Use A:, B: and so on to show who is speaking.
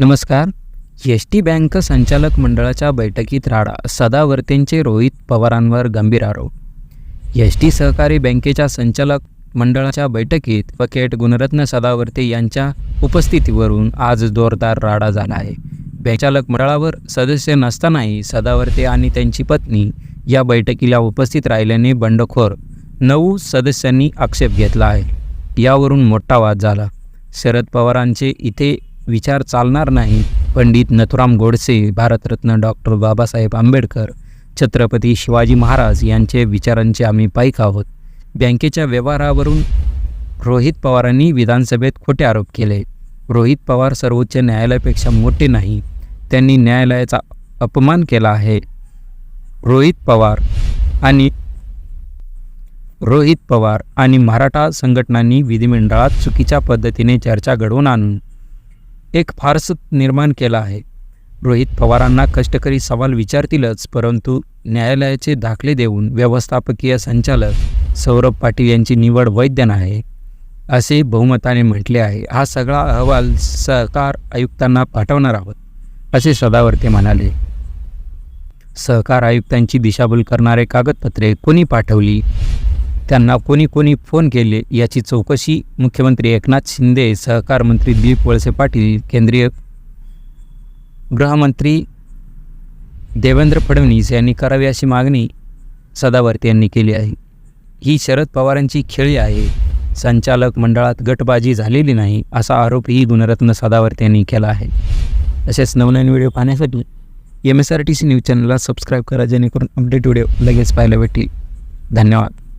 A: नमस्कार. S T bank संचालक मंडळाच्या बैठकीत राडा सदावर्तेंचे रोहित पवारांवर गंभीर आरोप. एस टी सहकारी बँकेच्या संचालक मंडळाच्या बैठकीत वकेट गुणरत्न सदावर्ते यांच्या उपस्थितीवरून आज जोरदार राडा झाला आहे. बँचालक मंडळावर सदस्य नसतानाही सदावर्ते आणि त्यांची पत्नी या बैठकीला उपस्थित राहिल्याने बंडखोर नऊ सदस्यांनी आक्षेप घेतला आहे. यावरून मोठा वाद झाला. शरद पवारांचे इथे विचार चालणार नाही. पंडित नथुराम गोडसे भारतरत्न डॉक्टर बाबासाहेब आंबेडकर छत्रपती शिवाजी महाराज यांचे विचारांचे आम्ही पाईक आहोत. बँकेच्या व्यवहारावरून रोहित पवारांनी विधानसभेत खोटे आरोप केले. रोहित पवार सर्वोच्च न्यायालयापेक्षा मोठे नाही. त्यांनी न्यायालयाचा अपमान केला आहे. रोहित पवार आणि रोहित पवार आणि मराठा संघटनांनी विधिमंडळात चुकीच्या पद्धतीने चर्चा घडवून आणून एक फारस निर्माण केला आहे. रोहित पवारांना कष्टकरी सवाल विचारतीलच परंतु न्यायालयाचे दाखले देऊन व्यवस्थापकीय संचालक सौरभ पाटील यांची निवड वैध नाही असे बहुमताने म्हटले आहे. हा सगळा अहवाल सहकार आयुक्तांना पाठवणार आहोत असे सदावर्ते म्हणाले. सहकार आयुक्तांची दिशाभूल करणारे कागदपत्रे कोणी पाठवली? त्यांना कोणी कोणी फोन केले याची चौकशी मुख्यमंत्री एकनाथ शिंदे सहकार मंत्री दिलीप वळसे पाटील केंद्रीय गृहमंत्री देवेंद्र फडणवीस यांनी करावी अशी मागणी सदावर्ते यांनी केली आहे. ही शरद पवारांची खेळी आहे. संचालक मंडळात गटबाजी झालेली नाही असा आरोपही गुणरत्न सदावर्ते यांनी केला आहे. तसेच नवनवीन व्हिडिओ पाहण्यासाठी M S R T C news चॅनलला सबस्क्राईब करा जेणेकरून अपडेट व्हिडिओ लगेच पाहायला भेटेल धन्यवाद.